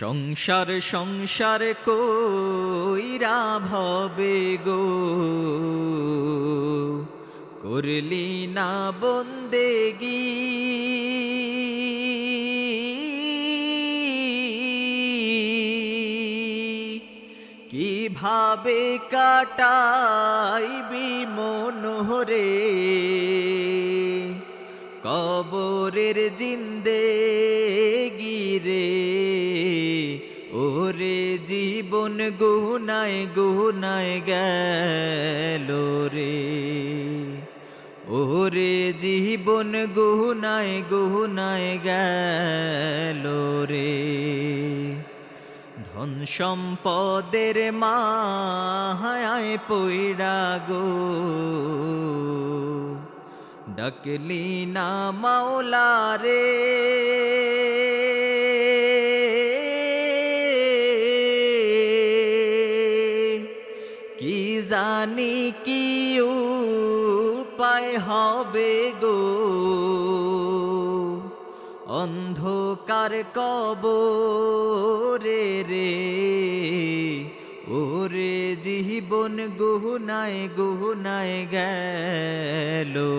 সংসার সংসার কইরা ভবে গো? করলি না বন্দেগি কীভাবে কাটাইবি মনোহরে কবরের জিন্দে গিরে জীবন গুনায় গুনায় গেল রে। ওরে জীবন গুনায় গুনায় গেল রে। ধন সম্পদের মাহায় পইড়া গো। ডাকলি না মাওলা রে। কি জানি কি উপায় হবে গো? অন্ধকার কব রে রে ওরে জীবন গুহনায় নাই রে